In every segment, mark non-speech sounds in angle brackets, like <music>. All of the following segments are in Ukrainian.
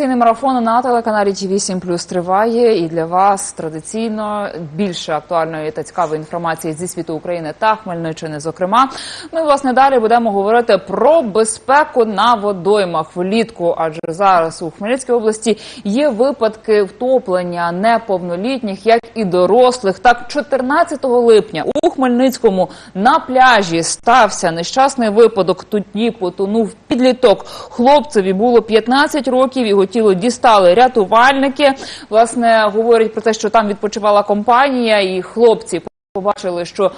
інформаційний марафон на телеканалі ТВ 7 Плюс триває. І для вас традиційно більше актуальної та цікавої інформації зі світу України та Хмельниччини. Зокрема, ми власне далі будемо говорити про безпеку на водоймах влітку. Адже зараз у Хмельницькій області є випадки втоплення неповнолітніх, як і дорослих. Так, 14 липня у Хмельницькому на пляжі стався нещасний випадок. Тоді потонув підліток. Хлопцеві було 15 років. Його тіло дістали рятувальники. Власне говорять про те, що там відпочивала компанія, і хлопці побачили, що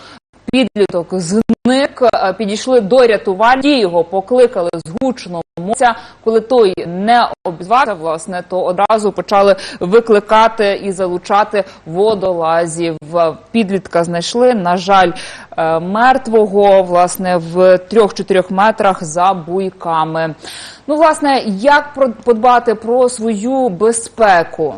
підліток зник. Е, Підійшли до рятувальників, його покликали з гучного мовця. Коли той не обізвався, власне, то одразу почали викликати і залучати водолазів. Підлітка знайшли. На жаль, е, мертвого власне в 3-4 метрах за буйками. Ну, власне, як подбати про свою безпеку?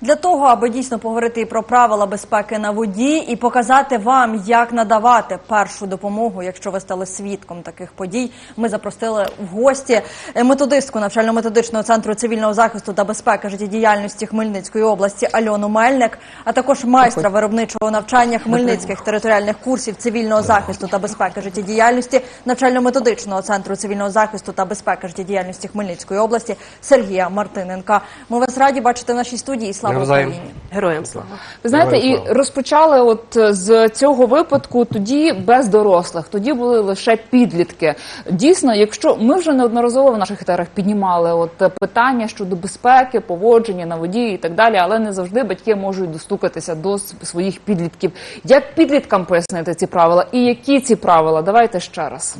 Для того, аби дійсно поговорити про правила безпеки на воді і показати вам, як надавати першу допомогу, якщо ви стали свідком таких подій, ми запросили в гості методистку навчально-методичного центру цивільного захисту та безпеки життєдіяльності Хмельницької області Альону Мельник, а також майстра виробничого навчання хмельницьких територіальних курсів цивільного захисту та безпеки життєдіяльності навчально-методичного центру цивільного захисту та безпеки життєдіяльності Хмельницької області Сергія Мартиненка. Ми вас раді бачити в нашій студії. Слава Україні! Героям слава. Ви знаєте, і Героям розпочали от е, з цього випадку тоді без дорослих, тоді були лише підлітки. Дійсно, якщо ми вже неодноразово в наших етерах піднімали от е, питання щодо безпеки, поводження на воді і так далі, але не завжди батьки можуть достукатися до своїх підлітків. Як підліткам пояснити ці правила, і які ці правила? Давайте ще раз.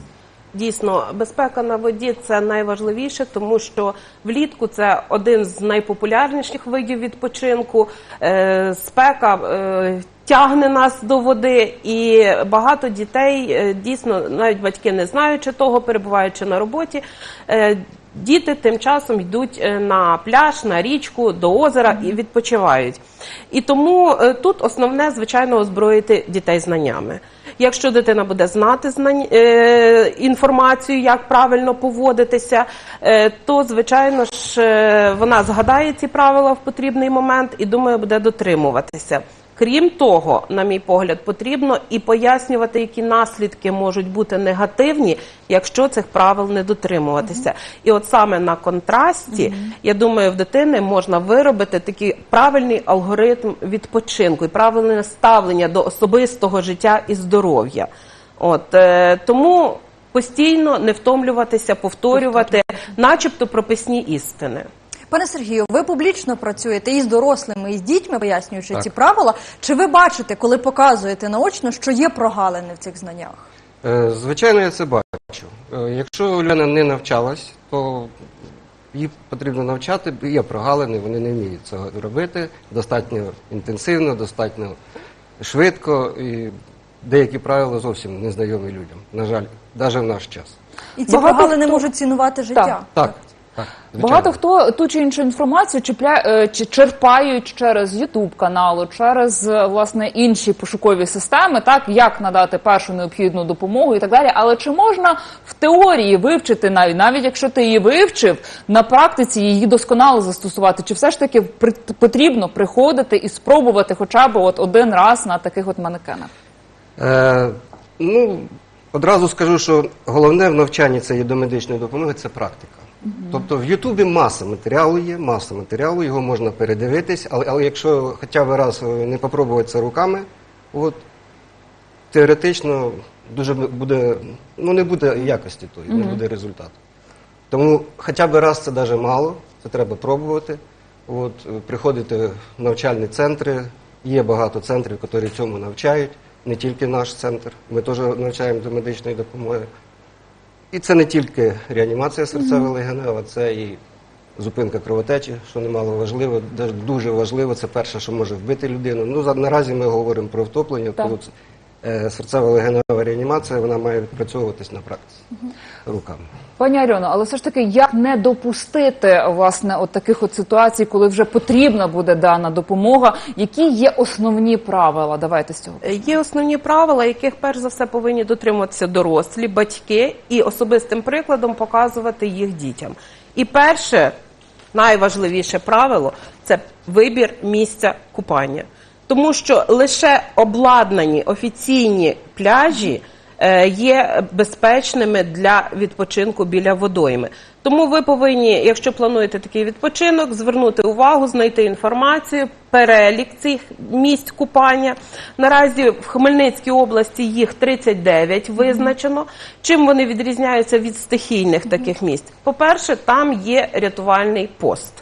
Дійсно, безпека на воді це найважливіше, тому що влітку це один з найпопулярніших видів відпочинку. Е, спека е, тягне нас до води, і багато дітей е, дійсно, навіть батьки не знаючи того, перебуваючи на роботі. Діти тим часом йдуть на пляж, на річку, до озера і відпочивають. І тому тут основне, звичайно, озброїти дітей знаннями. Якщо дитина буде знати знань, е, інформацію, як правильно поводитися, е, то звичайно ж е, вона згадає ці правила в потрібний момент і думаю, буде дотримуватися. Крім того, на мій погляд, потрібно і пояснювати, які наслідки можуть бути негативні, якщо цих правил не дотримуватися. І от саме на контрасті, я думаю, в дитини можна виробити такий правильний алгоритм відпочинку і правильне ставлення до особистого життя і здоров'я. От е, тому постійно не втомлюватися, повторювати, начебто прописні істини. Пане Сергію, ви публічно працюєте і з дорослими, і з дітьми, пояснюючи Так. ці правила. Чи ви бачите, коли показуєте наочно, що є прогалини в цих знаннях? Е, Звичайно, я це бачу. Е, Якщо Уляна не навчалась, то її потрібно навчати, бо є прогалини, вони не вміють цього робити достатньо інтенсивно, достатньо швидко, і деякі правила зовсім не знайомі людям. На жаль, навіть в наш час. І ці Багато прогалини хто- можуть цінувати життя. Так, так. Звичайно. Багато хто ту чи іншу інформацію чіпля... е, чи черпають через Ютуб каналу, через е, власне інші пошукові системи, так як надати першу необхідну допомогу і так далі. Але чи можна в теорії вивчити навіть, навіть якщо ти її вивчив, на практиці її досконало застосувати? Чи все ж таки при... потрібно приходити і спробувати хоча б от один раз на таких от манекенах? Е, ну, одразу скажу, що головне в навчанні цієї домедичної допомоги це практика. Тобто в Ютубі маса матеріалу є, маса матеріалу, його можна передивитись, але, але якщо хоча б раз е, не попробувати це руками, от, теоретично дуже буде, ну не буде якості тої, не буде результату. Тому хоча б раз це навіть мало, це треба пробувати. От, е, приходити в навчальні центри. Є багато центрів, які цьому навчають, не тільки наш центр. Ми теж навчаємо до медичної допомоги. І це не тільки реанімація серцево-легенева, це і зупинка кровотечі, що немало важливо. Дуже важливо, це перше, що може вбити людину. Ну, наразі ми говоримо про втоплення, Так. коли це, е, серцево-легенева реанімація, вона має відпрацьовуватись на практиці руками. Пані Альоно, але все ж таки, як не допустити власне от таких от ситуацій, коли вже потрібна буде дана допомога? Які є основні правила? Давайте з цього. Е, Є основні правила, яких перш за все повинні дотримуватися дорослі, батьки і особистим прикладом показувати їх дітям. І перше найважливіше правило це вибір місця купання. Тому що лише обладнані офіційні пляжі е, є безпечними для відпочинку біля водойми. Тому ви повинні, якщо плануєте такий відпочинок, звернути увагу, знайти інформацію, перелік цих місць купання. Наразі в Хмельницькій області їх 39 визначено. Чим вони відрізняються від стихійних таких місць? По-перше, там є рятувальний пост.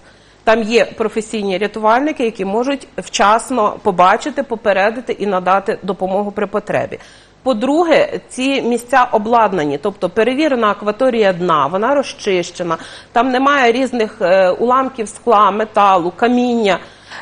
Там є професійні рятувальники, які можуть вчасно побачити, попередити і надати допомогу при потребі. По-друге, ці місця обладнані, тобто перевірена акваторія дна, вона розчищена, там немає різних е, уламків скла, металу, каміння.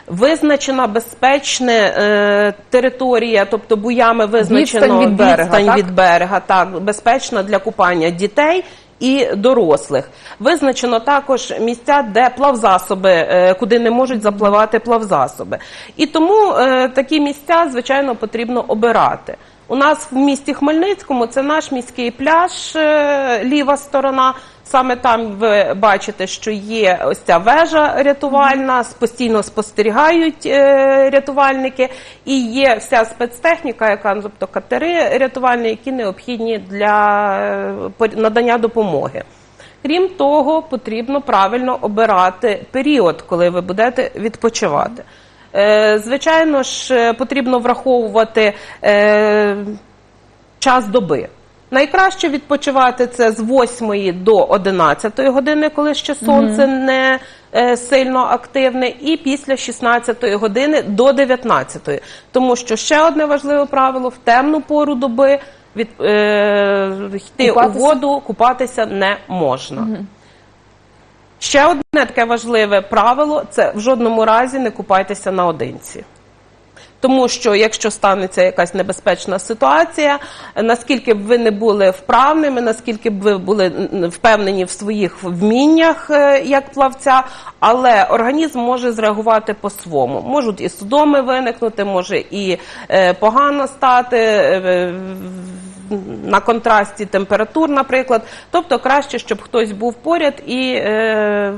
Визначена безпечна е, територія, тобто буями визначено Відстань від берега, відстань так? від берега, так безпечна для купання дітей. І дорослих визначено також місця, де плавзасоби, е, куди не можуть запливати плавзасоби. І тому е, такі місця, звичайно, потрібно обирати. У нас в місті Хмельницькому це наш міський пляж, е, ліва сторона. Саме там ви бачите, що є ось ця вежа рятувальна, постійно спостерігають е, рятувальники, і є вся спецтехніка, яка тобто катери рятувальні, які необхідні для е, надання допомоги. Крім того, потрібно правильно обирати період, коли ви будете відпочивати. Е, Звичайно ж, потрібно враховувати е, час доби. Найкраще відпочивати це з 8 до 11 години, коли ще сонце не е, сильно активне, і після 16 години до 19. Тому що ще одне важливе правило: в темну пору доби від, е, йти Купатися? у воду, купатися не можна. Ще одне таке важливе правило це в жодному разі не купайтеся наодинці. Тому що якщо станеться якась небезпечна ситуація, наскільки б ви не були вправними, наскільки б ви були впевнені в своїх вміннях е, як плавця, але організм може зреагувати по-своєму. Можуть і судоми виникнути, може і е, погано стати. е, на контрасті температур, наприклад. Тобто краще, щоб хтось був поряд і е,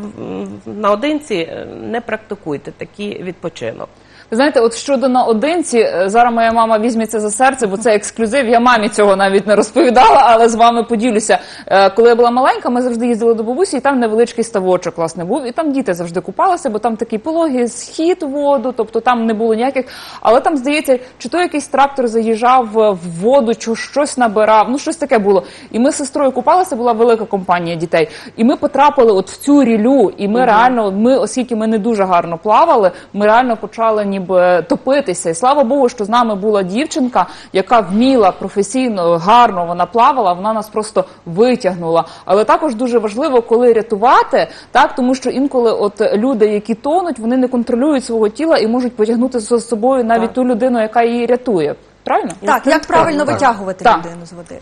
наодинці не практикуйте такий відпочинок. Ви знаєте, от щодо наодинці, е, зараз моя мама візьметься за серце, бо це ексклюзив. Я мамі цього навіть не розповідала, але з вами поділюся. Е, Коли я була маленька, ми завжди їздили до бабусі, і там невеличкий ставочок власне був. І там діти завжди купалися, бо там такий пологий схід в воду, тобто там не було ніяких. Але там, здається, чи то якийсь трактор заїжджав е, в воду, чи щось набирав. Ну щось таке було. І ми з сестрою купалися, була велика компанія дітей. І ми потрапили от в цю рілю, і ми реально, ми, оскільки ми не дуже гарно плавали, ми реально почали ніби топитися. І слава Богу, що з нами була дівчинка, яка вміла професійно, гарно вона плавала, вона нас просто витягнула. Але також дуже важливо, коли рятувати, так тому що інколи от люди, які тонуть, вони не контролюють свого тіла і можуть потягнути за собою навіть Так. ту людину, яка її рятує. Правильно? Так, як правильно так. витягувати Так. людину з води?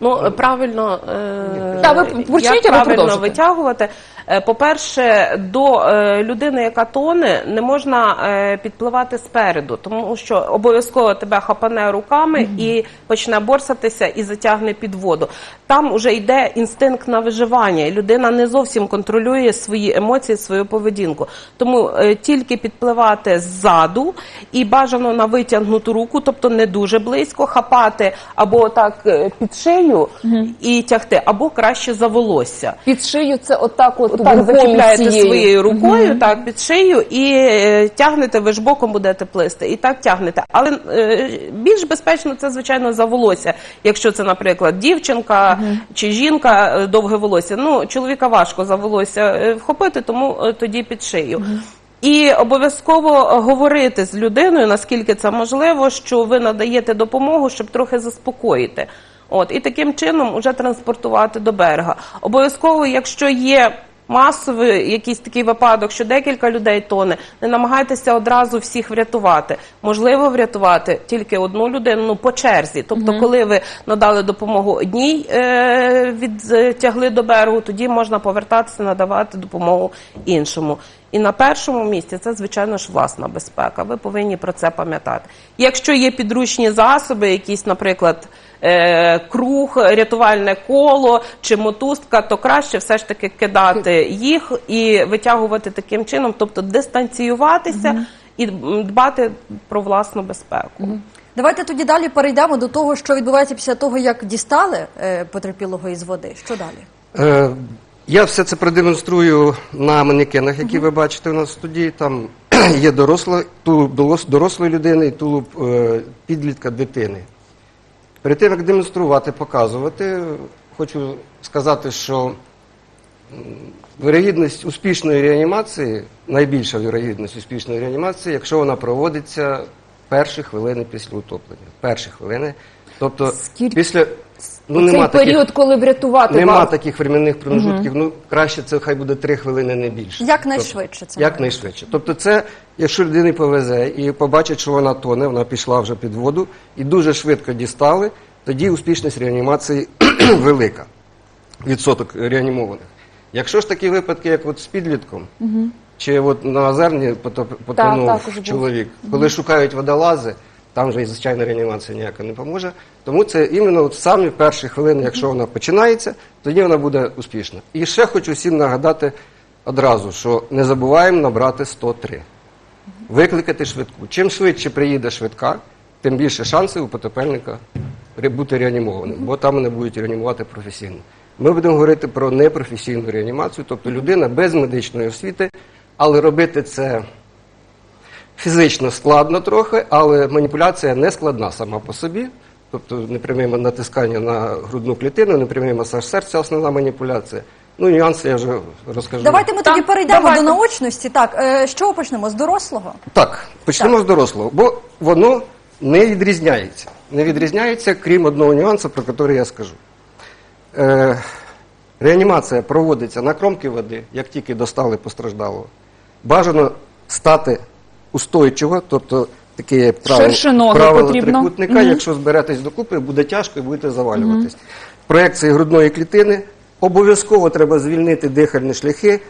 Ну, правильно, е, Та, ви як правильно витягувати. Е, По-перше, до е, людини, яка тоне, не можна е, підпливати спереду, тому що обов'язково тебе хапане руками і почне борсатися і затягне під воду. Там вже йде інстинкт на виживання, і людина не зовсім контролює свої емоції, свою поведінку. Тому тільки підпливати ззаду і бажано на витягнуту руку, тобто не дуже близько, хапати або так під шию і тягти, або краще за волосся. Під шию це отак, от Так рукою зачіпляєте своєю рукою, так під шию і е, тягнете, ви ж боком будете плисти, і так тягнете. Але е, більш безпечно це звичайно за волосся. Якщо це, наприклад, дівчинка чи жінка е, довге волосся. Ну чоловіка важко за волосся е, вхопити, тому е, тоді під шию. І обов'язково говорити з людиною, наскільки це можливо, що ви надаєте допомогу, щоб трохи заспокоїти. От і таким чином вже транспортувати до берега. Обов'язково, якщо є масовий якийсь такий випадок, що декілька людей тоне, не намагайтеся одразу всіх врятувати. Можливо, врятувати тільки одну людину ну, по черзі. Тобто, коли ви надали допомогу одній, е, відтягли до берегу, тоді можна повертатися, надавати допомогу іншому. І на першому місці це, звичайно ж, власна безпека. Ви повинні про це пам'ятати. Якщо є підручні засоби, якісь, наприклад, е, круг, рятувальне коло чи мотузка, то краще все ж таки кидати їх і витягувати таким чином, тобто дистанціюватися і дбати про власну безпеку. Давайте тоді далі перейдемо до того, що відбувається після того, як дістали е, потерпілого із води. Що далі? Е, я все це продемонструю на манекенах, які ви бачите у нас в студії. Там <clears throat> є доросла, тулуб дорослої людини і тулуб е, підлітка дитини. Перед тим, як демонструвати, показувати, хочу сказати, що вірогідність успішної реанімації, найбільша вірогідність успішної реанімації, якщо вона проводиться перші хвилини після утоплення. Перші хвилини. Тобто Скільки- після ну, Цей нема таких- період, коли врятувати Нема вас. таких временних промежутків. Ну краще це хай буде три хвилини, не більше. Це Тобто, якнайшвидше. Тобто, це, якщо людині повезе і побачить, що вона тоне, вона пішла вже під воду і дуже швидко дістали, тоді успішність реанімації <clears throat> велика. Відсоток реанімованих. Якщо ж такі випадки, як от з підлітком, чи от на озерні потоп- потонув чоловік, коли шукають водолази, там вже і звичайна реанімація ніяка не поможе. Тому це іменно от самі перші хвилини, якщо вона починається, тоді вона буде успішна. І ще хочу всім нагадати одразу, що не забуваємо набрати 103. Викликати швидку. Чим швидше приїде швидка, тим більше шансів у потопельника бути реанімованим, бо там вони будуть реанімувати професійно. Ми будемо говорити про непрофесійну реанімацію, тобто людина без медичної освіти, але робити це фізично складно трохи, але маніпуляція не складна сама по собі. Тобто непряме натискання на грудну клітину, непрямий масаж серця основна маніпуляція. Ну, нюанси я вже розкажу. Давайте ми Так, тоді перейдемо давайте. до наочності. Так, е, з чого почнемо? З дорослого? Так, почнемо з дорослого, бо воно не відрізняється. Не відрізняється, крім одного нюансу, про який я скажу. Е, реанімація проводиться на кромки води, як тільки достали постраждалого. Бажано стати устойчиво, тобто таке є правило, Ширше ноги правило потрібно. трикутника. Мгм. Якщо зберетесь докупи, буде тяжко і будете завалюватись. Проекції грудної клітини. Обов'язково треба звільнити дихальні шляхи.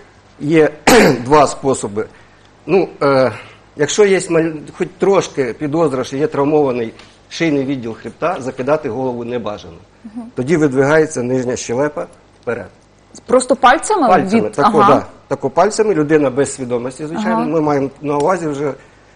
Є <clears throat> два способи. Ну, е, якщо є маль- хоч трошки підозра, що є травмований шийний відділ хребта, закидати голову не бажано. Тоді видвигається нижня щелепа вперед. Просто пальцями? Пальцями, від... тако, ага. да, тако пальцями, людина без свідомості, звичайно. Ага. Ми маємо на увазі вже,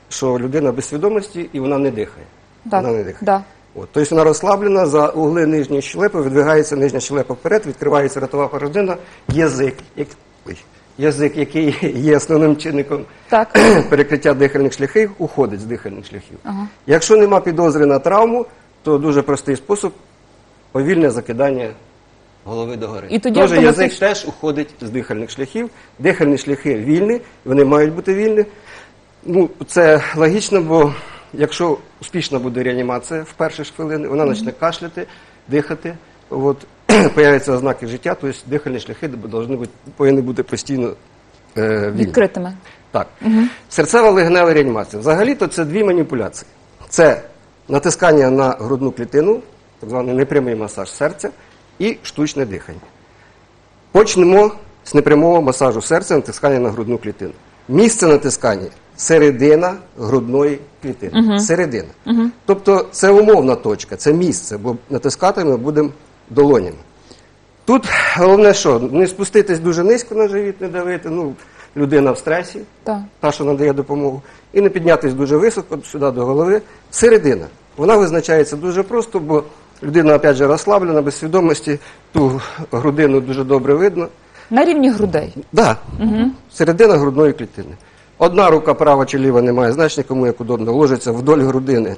що людина без свідомості і вона не дихає. Так, Вона не дихає. да. От, тобто вона розслаблена, за угли нижньої щелепи видвигається нижня щелепа вперед, відкривається ротова порожнина, язик, як, ой, язик, який <laughs> є основним чинником Так. <clears throat> перекриття дихальних шляхів, уходить з дихальних шляхів. Якщо нема підозри на травму, то дуже простий спосіб повільне закидання голови догори. І тоді Тоже автоматично- язик теж уходить з дихальних шляхів. Дихальні шляхи вільні, вони мають бути вільні. Ну, це логічно, бо якщо успішна буде реанімація в перші ж хвилини, вона почне кашляти, дихати. От, <clears throat> появляться ознаки життя, тобто дихальні шляхи повинні бути, повинні бути постійно е, вільні. Відкритими. Так. Серцева легенева реанімація. Взагалі-то це дві маніпуляції. Це натискання на грудну клітину, так званий непрямий масаж серця, і штучне дихання. Почнемо з непрямого масажу серця, натискання на грудну клітину. Місце натискання середина грудної клітини. Середина. Тобто це умовна точка, це місце, бо натискати ми будемо долонями. Тут головне, що не спуститись дуже низько на живіт, не давити. Ну, людина в стресі, Так. та, що надає допомогу, і не піднятись дуже високо сюди до голови. Середина. Вона визначається дуже просто, бо людина, опять же, розслаблена, без свідомості, ту грудину дуже добре видно. На рівні грудей. Да. Середина грудної клітини. Одна рука права чи ліва не має значення, кому як удобно, ложиться вдоль грудини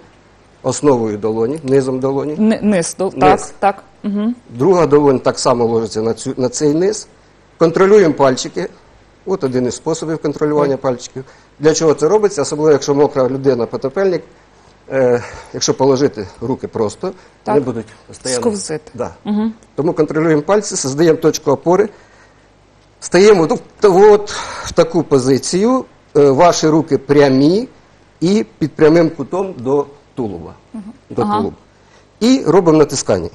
основою долоні, низом долоні. Ни- Низ, до- Низ. так, так. Угу. Друга долонь так само ложиться на, цю, на цей низ. Контролюємо пальчики. От один із способів контролювання пальчиків. Для чого це робиться? Особливо, якщо мокра людина, потопельник, е, якщо положити руки просто, Так. вони будуть постійно... Сковзити. Да. Тому контролюємо пальці, создаємо точку опори, стаємо от, от в таку позицію, е, ваші руки прямі і під прямим кутом до тулуба. До Ага. тулуба. І робимо натискання.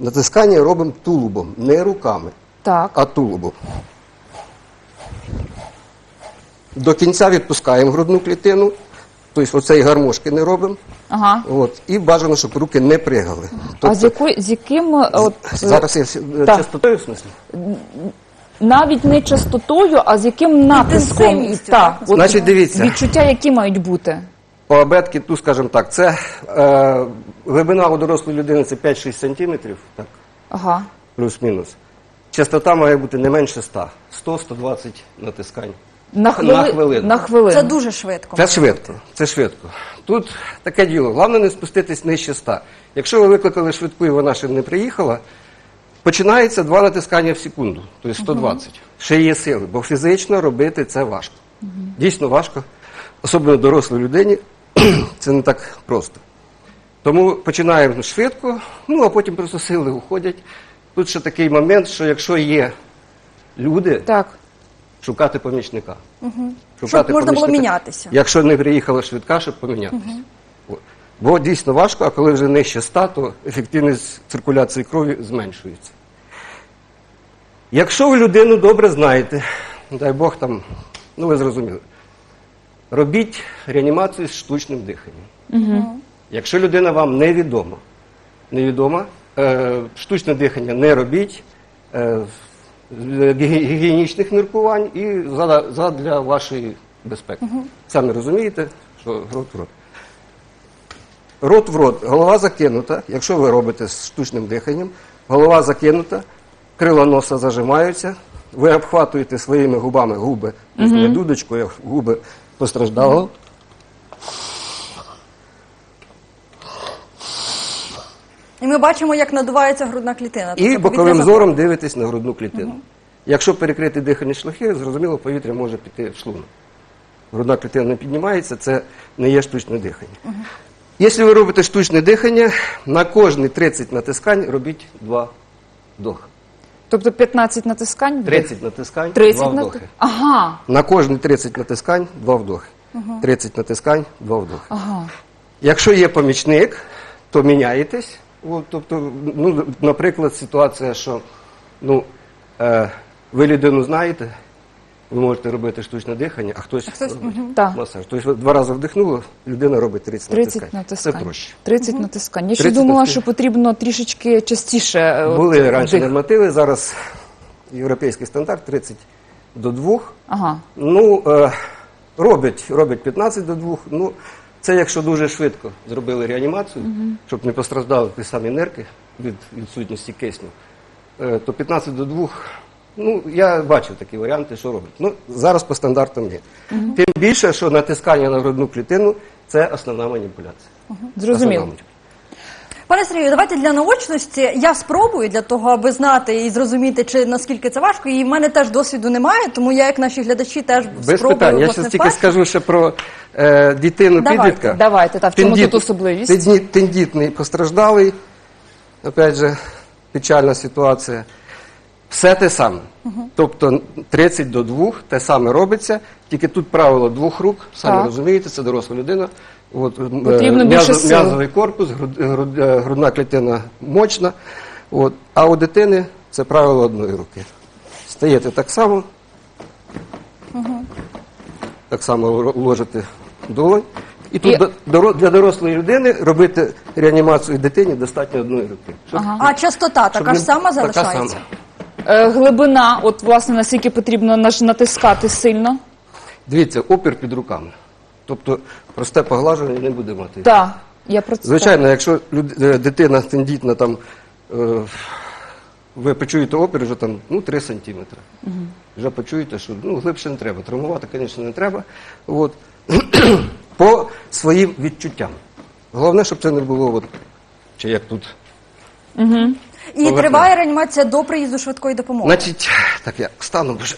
Натискання робимо тулубом, не руками, Так. а тулубом. До кінця відпускаємо грудну клітину, тобто оцеї гармошки не робимо. Ага. От, і бажано, щоб руки не пригали. а з якої з яким е, от е, Зараз я всі- так. частотою в смислі? навіть не частотою, а з яким натиском от Значить, дивіться. відчуття, які мають бути. По абетки, ну, скажімо так, це е, глибина у дорослої людини це 5-6 сантиметрів, так, Ага. плюс-мінус. Частота має бути не менше 100. 100-120 натискань. На, хвили... На хвилину. на хвилину. Це дуже швидко. Це швидко, це швидко. Тут таке діло. Головне не спуститись нижче 100. Якщо ви викликали швидку і вона ще не приїхала, починається два натискання в секунду, тобто 120. Ще є сили, бо фізично робити це важко. Дійсно важко, особливо дорослій людині, <clears throat> це не так просто. Тому починаємо швидко, ну а потім просто сили уходять. Тут ще такий момент, що якщо є люди, Так. Шукати помічника. Щоб можна було мінятися. Якщо не приїхала швидка, щоб помінятися. От. Бо дійсно важко, а коли вже нижче 100, то ефективність циркуляції крові зменшується. Якщо ви людину добре знаєте, дай Бог там, ну ви зрозуміли, робіть реанімацію з штучним диханням. Якщо людина вам невідома, невідома, е, штучне дихання не робіть. Е, гігієнічних міркувань і задля, вашої безпеки. Самі розумієте, що рот в рот. Рот в рот, голова закинута, якщо ви робите з штучним диханням, голова закинута, крила носа зажимаються, ви обхватуєте своїми губами губи, тобто не дудочкою, а губи постраждалого. І ми бачимо, як надувається грудна клітина. І Тобто боковим зором дивитесь на грудну клітину. Якщо перекрити дихальні шляхи, зрозуміло, повітря може піти в шлунок. Грудна клітина не піднімається, це не є штучне дихання. Якщо ви робите штучне дихання, на кожні 30 натискань робіть два вдохи. Тобто 15 натискань? 30 натискань, 30 два вдохи. Ага. На кожні 30 натискань, два вдохи. 30 натискань, два вдохи. Ага. Якщо є помічник, то міняєтесь. От, тобто, ну, наприклад, ситуація, що ну, е, ви людину знаєте, ви можете робити штучне дихання, а хтось, хтось, робить масаж. Тобто два рази вдихнули, людина робить 30, 30 натискань. натискань. Це проще. 30 натискань. Я ще 30 думала, натискань. що потрібно трішечки частіше. е, от, Були раніше дих. нормативи, зараз європейський стандарт 30 до 2. Ага. Ну, е, робить, робить 15 до 2. Ну, це якщо дуже швидко зробили реанімацію, щоб не постраждали ті самі нерки від відсутності кисню, е, то 15 до 2, ну, я бачив такі варіанти, що роблять. Ну, зараз по стандартам ні. Тим більше, що натискання на грудну клітину це основна маніпуляція. Угу. Зрозуміло. Пане Сергію, давайте для наочності я спробую для того, аби знати і зрозуміти, чи наскільки це важко. І в мене теж досвіду немає, тому я, як наші глядачі, теж Без спробую. питань. Я власне, зараз тільки вперше. скажу ще про е, дитину Давайте. підлітка. Давайте, та в чому Тендіт- тут особливість? тендіт- Тендітний постраждалий, опять же, печальна ситуація. Все те саме. Тобто 30 до 2 те саме робиться, тільки тут правило двох рук, самі Так. розумієте, це доросла людина. От, е, Потрібно більше сил. м'язовий корпус, груд- груд- е, грудна клітина мощна. От. А у дитини це правило одної руки. Стаєте так само, так само ро- ложите долонь. І тут І- до- доро- для дорослої людини робити реанімацію дитині достатньо одної руки. Щоб- А частота щоб така не- ж сама така залишається? сама. Е, глибина, от власне наскільки потрібно натискати сильно. Дивіться, опір під руками. Тобто просте поглаження не буде мати. Так, я про це. Звичайно, якщо люд- е, дитина тендітна, там, е, ви почуєте опір вже там, ну, 3 сантиметри. Вже почуєте, що ну, глибше не треба. Травмувати, звісно, не треба. От. <clears throat> По своїм відчуттям. Головне, щоб це не було, от, чи як тут. І Поверхнево. триває реанімація до приїзду швидкої допомоги. Значить, так я встану вже.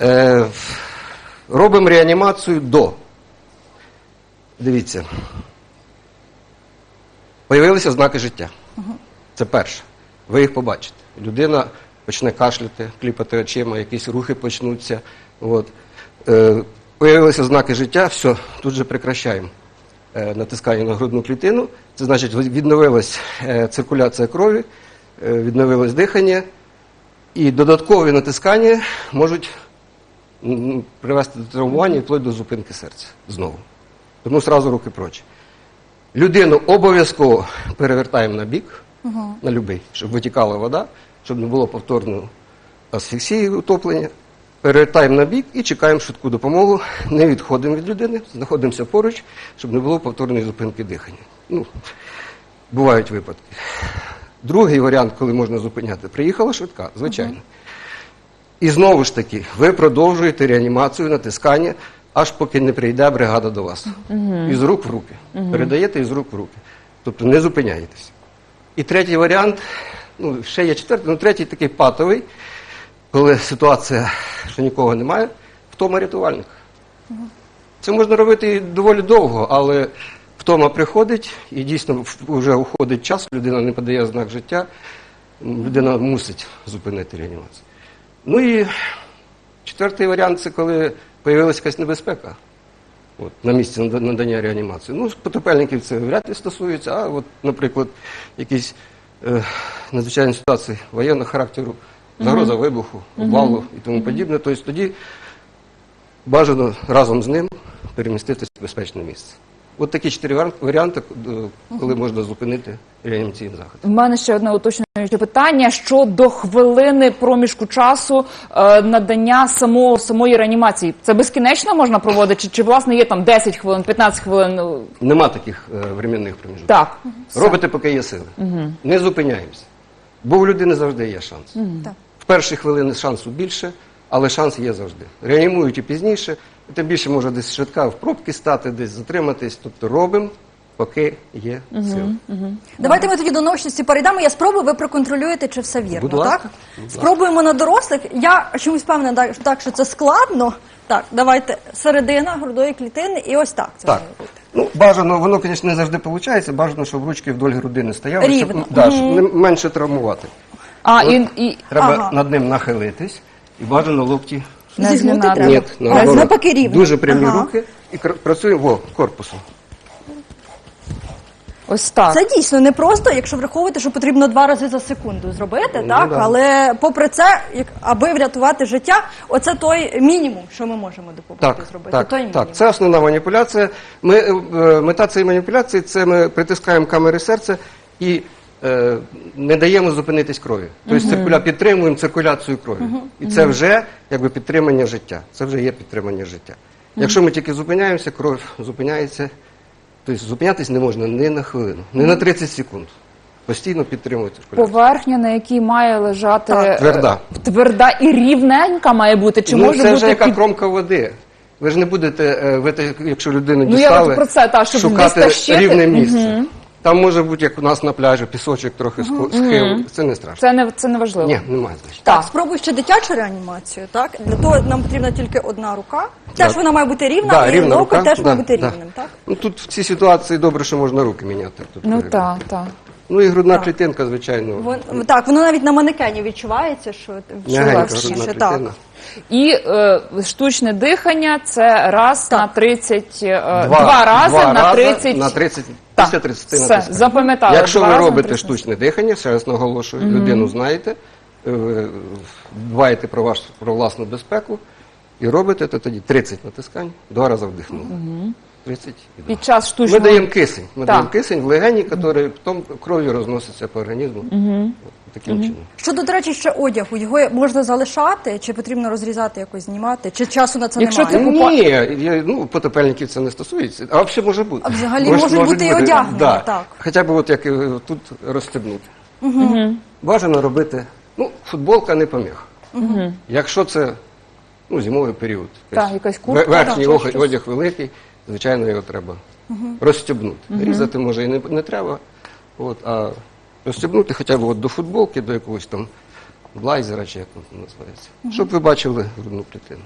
Е, робимо реанімацію до. Дивіться. Появилися знаки життя. Це перше. Ви їх побачите. Людина почне кашляти, кліпати очима, якісь рухи почнуться. От. Е, появилися знаки життя, все, тут же прекращаємо натискання на грудну клітину. Це значить, відновилась е, циркуляція крові, е, відновилось дихання, і додаткові натискання можуть привести до травмування і вплоть до зупинки серця знову. Тому одразу руки прочі. Людину обов'язково перевертаємо на бік, на любий, щоб витікала вода, щоб не було повторної асфіксії утоплення. Перевертаємо на бік і чекаємо швидку допомогу. Не відходимо від людини, знаходимося поруч, щоб не було повторної зупинки дихання. Ну, бувають випадки. Другий варіант, коли можна зупиняти, приїхала швидка, звичайно. І знову ж таки, ви продовжуєте реанімацію, натискання, аж поки не прийде бригада до вас. Із рук в руки. Передаєте із рук в руки. Тобто не зупиняєтесь. І третій варіант, ну, ще є четвертий, ну третій такий патовий, коли ситуація, що нікого немає, втома рятувальника. Це можна робити доволі довго, але втома приходить і дійсно вже уходить час, людина не подає знак життя, людина мусить зупинити реанімацію. Ну і четвертий варіант це коли з'явилася якась небезпека от, на місці надання реанімації. Ну, потопельників це вряд ли стосується, а от, наприклад, якісь е, надзвичайні ситуації воєнного характеру, загроза вибуху, обвалу і тому подібне, тобто тоді бажано разом з ним переміститися в безпечне місце. От такі чотири варіанти, е, коли можна зупинити реанімаційний захід. У мене ще одне уточнююче питання щодо хвилини проміжку часу е, надання самої реанімації. Це безкінечно можна проводити? Чи, чи власне є там 10 хвилин, 15 хвилин? Нема таких е, временних проміжок. Так. Робите, поки є сили. Не зупиняємося. Бо у людини завжди є шанс. Так. В перші хвилини шансу більше, але шанс є завжди. Реанімують і пізніше, і тим більше може десь швидка в пробки стати, десь затриматись. Тобто робимо, поки є сили. Давайте ми тоді до наочності перейдемо. Я спробую, ви проконтролюєте, чи все вірно. Будь ласка. Так? Будь ласка. Спробуємо на дорослих. Я чомусь певна так, так, що це складно. Так, давайте середина грудої клітини і ось так. Це Так. має бути. Ну, бажано, воно, звісно, не завжди виходить. Бажано, щоб ручки вдоль грудини стояли, щоб, Рівно. да, щоб не менше травмувати. А, От і, і Треба Ага. над ним нахилитись і бажано локті. Не Зігнути згинати. треба. Ні, наоборот. навпаки рівно. Дуже прямі Ага. руки і кр- працюємо во, корпусом. Ось так. Це дійсно непросто, якщо враховувати, що потрібно два рази за секунду зробити, Ну, так? да. Але попри це, як, аби врятувати життя, оце той мінімум, що ми можемо допомогти Так, зробити. так, той мінімум. так, це основна маніпуляція. Ми, е, мета цієї маніпуляції це ми притискаємо камери серця і е, не даємо зупинитись крові. Тобто циркуля, підтримуємо циркуляцію крові. І це вже якби підтримання життя. Це вже є підтримання життя. Якщо ми тільки зупиняємося, кров зупиняється. Тобто зупинятись не можна ні на хвилину, ні на 30 секунд. Постійно підтримувати циркуляцію. Поверхня, на якій має лежати Так. е, Тверда. тверда і рівненька має бути. Чи ну, може це бути вже яка під- кромка води. Ви ж не будете, е, ви якщо людину Ну, я про це, та, щоб шукати рівне місце. Там може бути, як у нас на пляжі, пісочок трохи схил. Це не страшно. Це не це не важливо. Ні, немає значення. Так, Так. спробуй ще дитячу реанімацію. Так для того нам потрібна тільки одна рука. Теж Так. вона має бути рівна, Да, і рівна рука, теж має бути да. рівним. Так Ну, тут в цій ситуації добре, що можна руки міняти. Тут, Ну якби. так, так. Ну і грудна клітинка, звичайно. Вон, так, воно навіть на манекені відчувається, що, що М'ягенька легше. грудна Так. клітина. І е, штучне дихання це раз Так. на 30, е, два, рази на рази 30. на 30 Так. після 30 Все, натискань. запам'ятали. Якщо Два ви рази робите 30. штучне дихання, ще раз наголошую, людину знаєте, е, дбаєте про, ваш, про власну безпеку і робите, то тоді 30 натискань, два рази вдихнули. 30 і. Під час Ми даємо кисень. Ми Так. даємо кисень в легені, який потім кров'ю розноситься по організму. Таким чином. Щодо, до речі, ще одягу, його можна залишати, чи потрібно розрізати якось знімати, чи часу на це Якщо немає? це Ні, я- ну, потопельників це не стосується. А взагалі може бути. А взагалі можуть бути і одягнені, да. так. Хоча б от як е, тут розстебнути. Бажано робити. Ну, футболка не поміг. Якщо це ну, зимовий період. Так, якась куртка, Верхній так, одяг великий, звичайно, його треба розстебнути. Різати може і не, не треба. От, а розстібнути хоча б от до футболки, до якогось там блайзера, чи як він називається. Щоб ви бачили грудну клітину.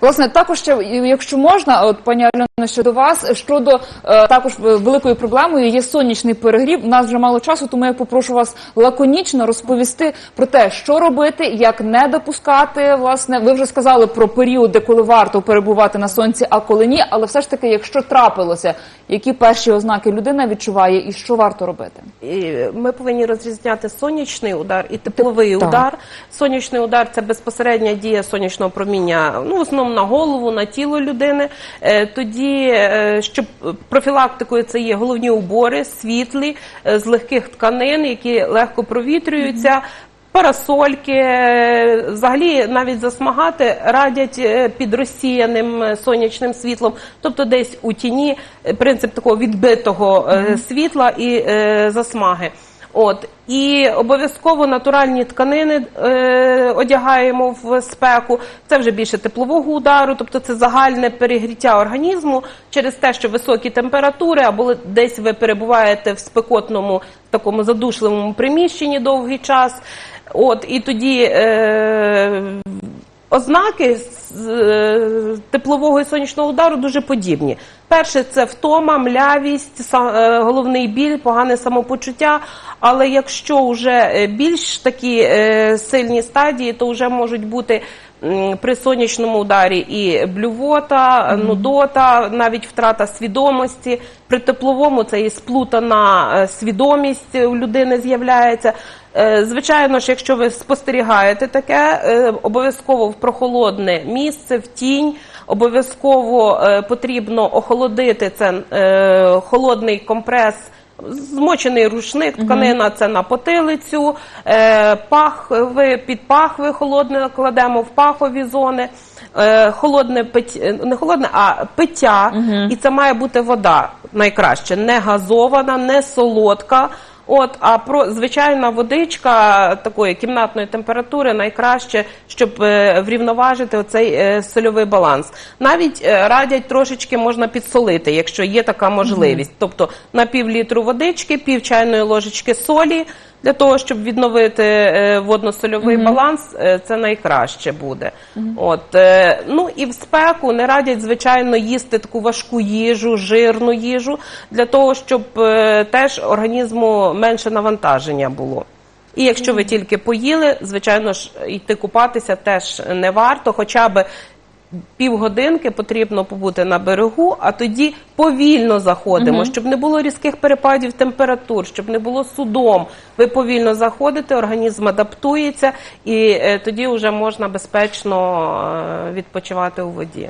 Власне, також ще, якщо можна, от пані Альона Щодо вас щодо е, також е, великою проблемою є сонячний перегрів. У нас вже мало часу, тому я попрошу вас лаконічно розповісти про те, що робити, як не допускати. Власне, ви вже сказали про періоди, коли варто перебувати на сонці, а коли ні. Але все ж таки, якщо трапилося, які перші ознаки людина відчуває, і що варто робити? І Ми повинні розрізняти сонячний удар і тепловий Так. удар. Сонячний удар це безпосередня дія сонячного проміння, ну в основному на голову, на тіло людини. Е, Тоді, е, щоб профілактикою це є головні убори, світлі е, з легких тканин, які легко провітрюються. Парасольки, е, взагалі навіть засмагати радять під розсіяним сонячним світлом, тобто десь у тіні принцип такого відбитого е, світла і засмаги. От і обов'язково натуральні тканини е, одягаємо в спеку. Це вже більше теплового удару, тобто це загальне перегріття організму через те, що високі температури, або десь ви перебуваєте в спекотному такому задушливому приміщенні довгий час. От і тоді е, ознаки е, теплового і сонячного удару дуже подібні. Перше це втома, млявість, е, головний біль, погане самопочуття. Але якщо вже е, більш такі сильні стадії, то вже можуть бути при сонячному ударі і блювота, нудота, навіть втрата свідомості. При тепловому це і сплутана е, свідомість у людини з'являється. Е, Звичайно ж, якщо ви спостерігаєте таке, е, обов'язково в прохолодне місце, в тінь. Обов'язково потрібно охолодити це холодний компрес. Змочений рушник, тканина це на потилицю, е, пахви, під пахви холодне кладемо в пахові зони, е, холодне е, не холодне, а пиття, і це має бути вода найкраще, не газована, не солодка. От, а про звичайна водичка такої кімнатної температури найкраще, щоб е, врівноважити оцей е, сольовий баланс. Навіть е, радять трошечки можна підсолити, якщо є така можливість. Тобто на пів літру водички, пів чайної ложечки солі. Для того щоб відновити е, водно-сольовий баланс, е, це найкраще буде. От е, ну і в спеку не радять звичайно їсти таку важку їжу, жирну їжу, для того, щоб теж організму менше навантаження було. І якщо ви тільки поїли, звичайно ж, йти купатися теж не варто, хоча б півгодинки потрібно побути на берегу, а тоді повільно заходимо, щоб не було різких перепадів температур, щоб не було судом. Ви повільно заходите, організм адаптується, і е, тоді вже можна безпечно е, відпочивати у воді.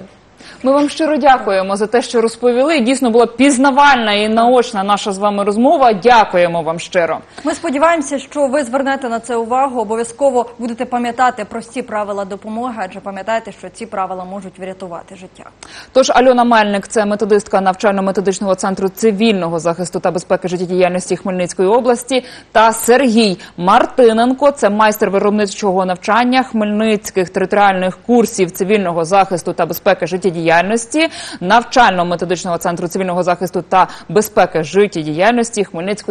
Ми вам щиро дякуємо за те, що розповіли. Дійсно була пізнавальна і наочна наша з вами розмова. Дякуємо вам щиро. Ми сподіваємося, що ви звернете на це увагу. Обов'язково будете пам'ятати прості правила допомоги, адже пам'ятайте, що ці правила можуть врятувати життя. Тож Альона Мельник, це методистка навчально-методичного центру цивільного захисту та безпеки життєдіяльності Хмельницької області, та Сергій Мартиненко, це майстер виробничого навчання Хмельницьких територіальних курсів цивільного захисту та безпеки життєдіяльності, навчально-методичного центру цивільного захисту та безпеки життєдіяльності Хмельницької.